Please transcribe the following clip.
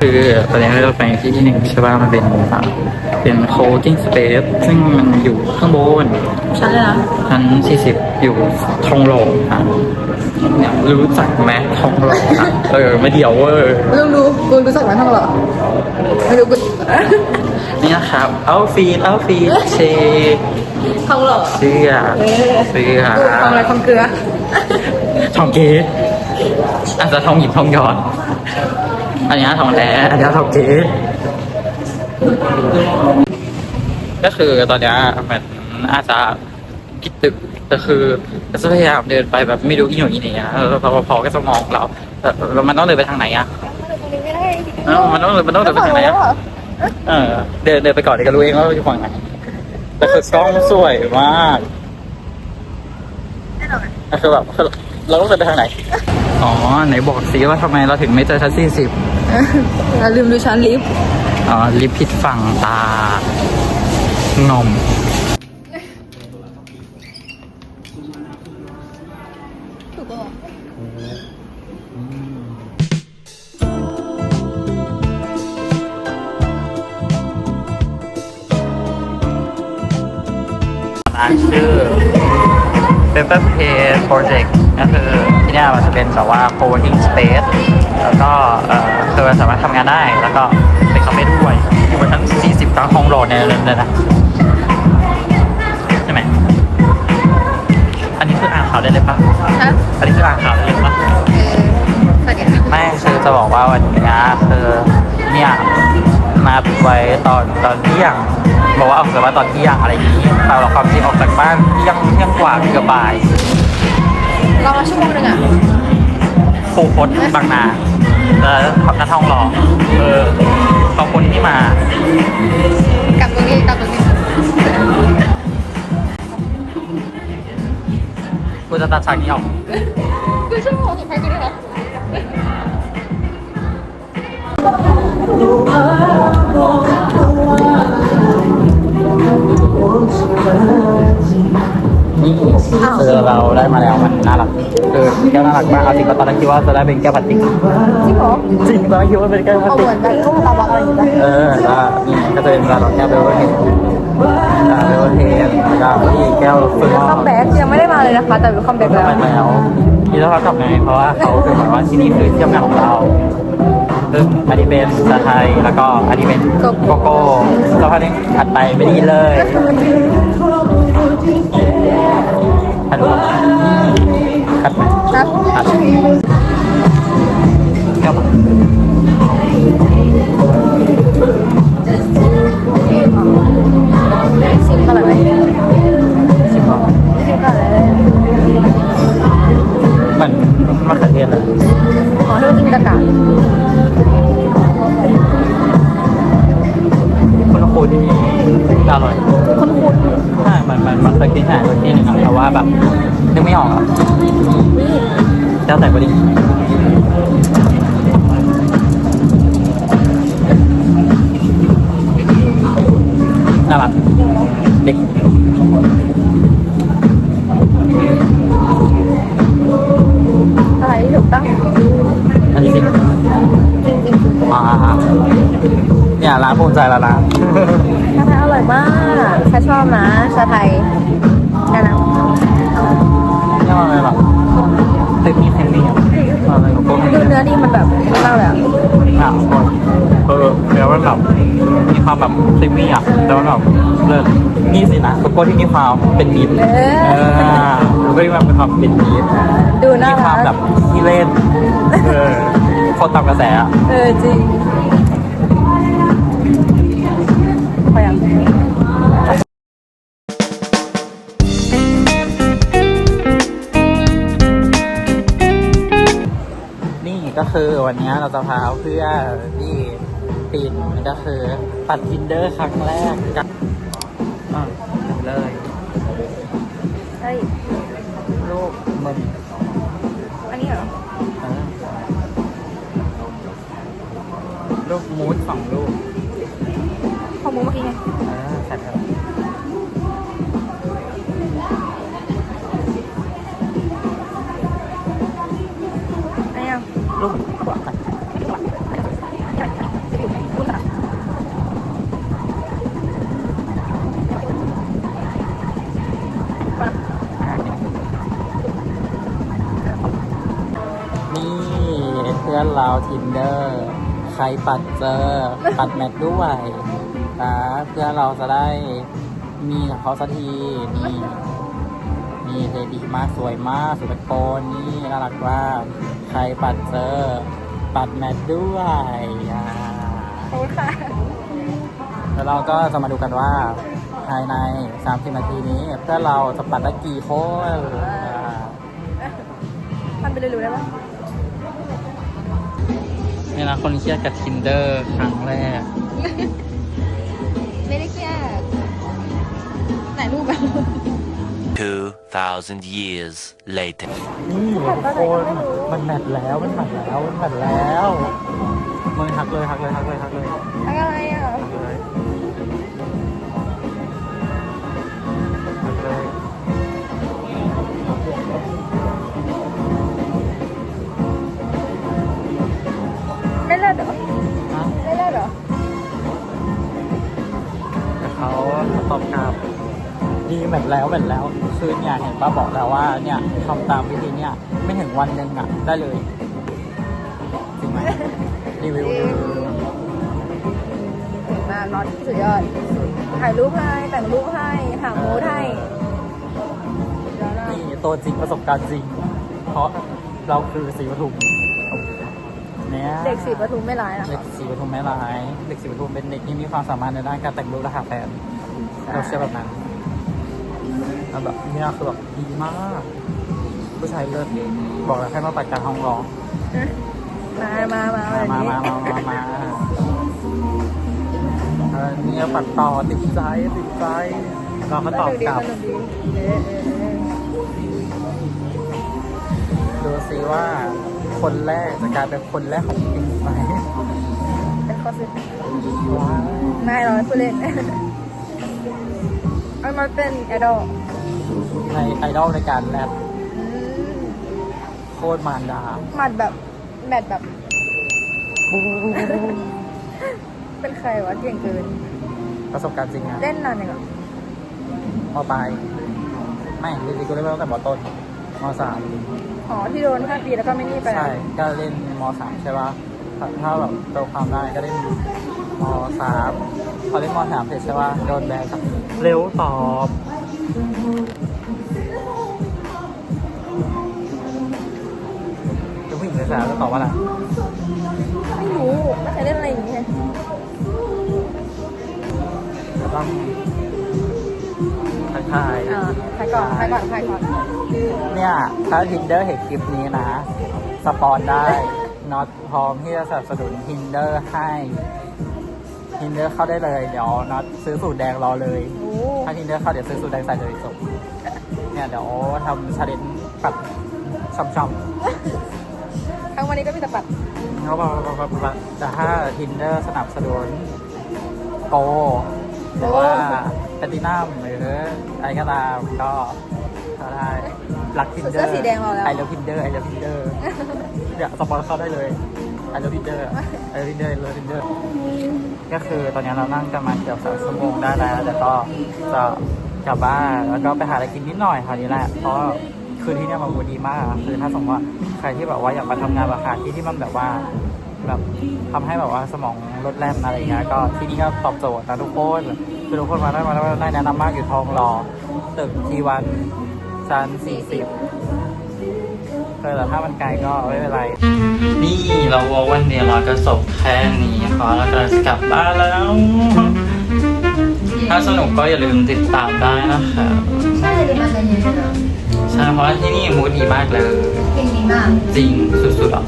คือตอนนี้เราไปที่ที่หนึ่งใช่ป่ะมันเป็นอ่าเป็น coworking space ซึ่งมันอยู่ข้างบนชั้นเลยนะชั้น40อยู่ทองหล่ออะเนี่ยรู้จักไหมทองหล่ออะเออไม่เดียวเวอร์ลุงรู้ลุงรู้จักไหมท่องเหรอไม่รู้กูนี่นะครับเอาฟีดเอาฟีดเชท่องเหรอเสื้อเสื้อกูทำอะไรคนเกลือทองเกตอาจจะทองหยิบทองหยอด อันนี้ทองแท้อันนี้ทองเกตก็คือตอนเนี้ยมันอาจจะคิดตึกแต่คือจะพยายามเดินไปแบบไม่รู้อีหนุ่ยอีเนี่ยเออรปภก็จะมองเราแต่แล้วมันต้องเดินไปทางไหนอะเออมันต้องมันต้องเดินไปทางไหนอะเออเดินเดินไปก่อนเดี๋ยวก็รู้เองว่าเราอยู่ฝั่งไหนแต่คือกล้องสวยมากก็คือแบบ เราต้องเดินไปทางไหน อ๋อ ไหนบอกสิว่าทำไมเราถึงไม่เจอชั้นสี่สิบเราลืมดูชั้นลิฟต์อ๋อ ลิฟต์ผิดฝั่งตางอมถูกป่ะร้านชื่อ Paper Play Project ก็คือที่เนี่ยมันจะเป็นแบบว่า co-working space แล้วก็เอ่อคือมันสามารถทำงานได้ แล้วก็เป็นคาเฟ่ด้วยอยู่บนชั้น40กลางคลองโหลดเนี่ยเลยนะใช่ไหมอันนี้คืออ่านข่าวได้เลยปะฮะอันนี้คืออ่านข่าวได้เลยปะเออสวัสดีค่ะไม่คือจะบอกว่าวันนี้คือเนี่ยนัดไว้ตอนตอนเที่ยงบอกว่าออกจากบ้านตอนเที่ยงอะไรอย่างนี้แต่เราความจริงออกจากบ้านเที่ยงเที่ยงกว่าเกือบบ่าย เรามาชั่วโมงหนึงอะครูโคตบางนาแล้วนัดทองหล่อเออขอบคุณที่มา กลับตรงนี้กลับตรงนี้กูจะตัดฉากนี้ออก คือชั่วโมงสุดท้ายกู อเราได้มาแล้วมันน่ารักคือแก้วน่ารักมากเอาจริงก็ตอนแรกคิดว่าจะได้เป็นแก้วพลาสติกจริงเหรอจริงตอนแรกคิดว่าเป็นแก้วพลาสเอาติเหกมือนแบบพวกตาบักอะไรอย่างเงี้ยเออแล้วนี่ก็จะเป็นร้านเราแก้วเบลเวอร์เทนร้านเบลเวอร์เทนแล้วก็ที่แก้วซึ่งคัมแบ็กยังไม่ได้มาเลยนะคะ แต่เป็นคัมแบ็กแล้วไปแล้วที่เรากลับไงเพราะว่าเขาคือเหมือนว่าที่นี่คือที่ทำงานของเราซึ่งอันนี้เป็นชาไทยแล้วก็อันนี้เป็นโกโก้แล้วพอนี้ถัดไปไม่ดีเลย ถัดไปถัดไปครับถัดแก้วชิมกันเลยไหมชิมก่อนชิมกันเลยเหมือนมะเขือเทศเลยขอให้กินกระกาคุณคุณอร่อยคุณคุณใช่มันมันมันเคยกินอาหารที่หนึ่งอะแต่ว่า แบบนึกไม่ออกอะเจ้าแต่พอดีน่ารักเด็กอะไรที่ถูกต้องอันนี้สิจริงจริงอ่าเนี่ยร้านภูมิใจแล้วนะชาไทยอร่อยมากชาชอบนะชาไทย มันแบบมีความแบบซิมมี่อะแล้วมันแบบเลิศนี่สินะโกโก้ที่มีความเป็นมิตรเอเอออโกโก้ที่มันเป็นความเป็นมิตรดูน่ามีความรักแบบที่เล่นเออโคตรตามกระแสอะเออจริงพอยังนี่ก็คือวันนี้เราจะพาเพื่อนที่ ปินก็คือปัดทินเดอร์ครั้งแรกกับอะเลยเฮ้ย ลูกมึงอันนี้เหรอ เออลูกมูดสองลูกของมุกเมื่อกี้ไง เออใส่ไปแล้วอันนี้ยังลูกขวา เพื่อนเราทินเดอร์ ใครปัดเจอ ปัดแมทด้วยนะเพื่อนเราจะได้มีกับเขาสักทีนี่นี่เลยดีมากสวยมากสุดตะโกนนี่น่ารักมากใครปัดเจอ ปัดแมทด้วยอ่าขอบคุณค่ะแล้วเราก็จะมาดูกันว่าภายใน 30 นาทีนี้เพื่อนเราจะปัดได้กี่คนอ่าทำไปเร็วๆได้ปะเนี่ยนะคนเครียดกับ Tinder ครั้งแรก ไม่ได้เครียดไหนรูปแบบ2,000 years later. นี่ทุกคนมันแมทแล้ว มันแมทแล้ว มันแมทแล้ว มึงหักเลยหักเลยหักเลยหักเลยทั้งอะไร แมทแล้วแมทแล้วคือเนี่ยเห็นป้าบอกแล้วว่าเนี่ยทำตามวิธีเนี่ยไม่ถึงวันหนึ่งอะได้เลยจริงไหมรีวิวรีวิวเก่งมากน็อตสุดยอดถ่ายรูปให้แต่งรูปให้หามูดให้สุดยอดมากนี่ตัวจริงประสบการณ์จริง เพราะเราคือสีปทุมเนี่ยเด็กสีปทุมไม่ร้ายนะเด็กสีปทุมแม่ร้าย เด็กสีปทุมเป็นเด็กที่มีความสามารถในด้านการแต่งรูปและหาแฟนเราเชื่อแบบนั้น แล้วแบบเนี่ยคือแบบดีมาก ผู้ชายเลิศบอกแล้วแค่มาปัดกลารห้องร้องมามามามาแบบมานี้มามามามาเออเนี่ยปัดต่อติดใจติดใจเราก็ตอบกลับสนุดีเออเออเออดูซิว่าคนแรกจะกลายเป็นคนแรกของปีไหมเป็นข้อสุดว้าวง่ายเราผู้เล่น เอามาเป็นไอดอลในไอดอลในการแรปอืมโคตรมารดา หมัดแบบแมทแบบ เป็นใครวะเก่งเกิน ประสบการณ์จริงนะเล่นนานยังไงมปลายไม่จริงๆก็เล่นมาตั้งแต่มต้นมสามอ๋อที่โดน5ปีแล้วก็ไม่นี่ไปนะใช่ก็เล่นมสามใช่ป่ะถ้าถ้าแบบโตความได้ก็เล่น มสามพอเล่นมสามเสร็จใช่ป่ะโดนแบนครับ เร็วตอบเป็นผู้หญิงสาวจะตอบว่าอะไรไม่รู้ไม่เคยเล่นอะไรอย่างนี้เลยก็ต้องทักทายอ่าใครก่อนใครก่อนใครก่อนเนี่ยถ้าทินเดอร์เห็นคลิปนี้นะ สปอนได้น็อตพร้อมที่จะสนับสนุนทินเดอร์ให้ ทินเดอร์เข้าได้เลยเดี๋ยวน็อตซื้อสูตรแดงรอเลย โอ้ถ้าทินเดอร์เข้าเดี๋ยวซื้อสูตรแดงใส่เลยจบเนี่ยเดี๋ยวทำชาเลนจ์ปัดช่ำทั้งวันนี้ก็มีแต่ปัดๆเขาบอกว่าแต่ถ้าทินเดอร์สนับสนุนโกหรือว่าแพลตินัมหรืออะไรก็ตามก็ก็ได้รักทินเดอเสื้อร์สีแดงเราแล้ว ไอเลิฟทินเดอร์ไอเลิฟทินเดอร์เนี่ยสปอนเข้าได้เลยไอเลิฟทินเดอร์ไอเลิฟทินเดอร์ไอเลิฟทินเดอร์ ก็คือตอนนี้เรานั่งกันมาเกือบสามชั่วโมงได้แล้วแต่ก็จะกลับบ้านแล้วก็ไปหาอะไรกินนิดหน่อยคราวนี้แหละเพราะคือที่เนี่ยมันดีมากคือถ้าสมมติว่าใครที่แบบว่าอยากมาทำงานราคาที่ที่มันแบบว่าแบบทำให้แบบว่าสมองลดแล่นอะไรเงี้ยก็ที่นี่ก็ตอบโจทย์นะทุกคนคือทุกคนมาได้มาได้ได้แนะนำมากอยู่ทองหล่อตึกทีวันชั้นสี่สิบ เออแต่ถ้ามันไกลก็ไม่เป็นไร นี่เราวอวันเดียวเราก็จบแค่นี้ขอแล้วก็กลับบ้านแล้ว ถ้าสนุกก็อย่าลืมติดตามได้นะคะใช่เลยมันจะเย็นนะใช่เพราะว่าที่นี่มูดดีมากเลย เก่งดีมาก จริงสุดๆอะ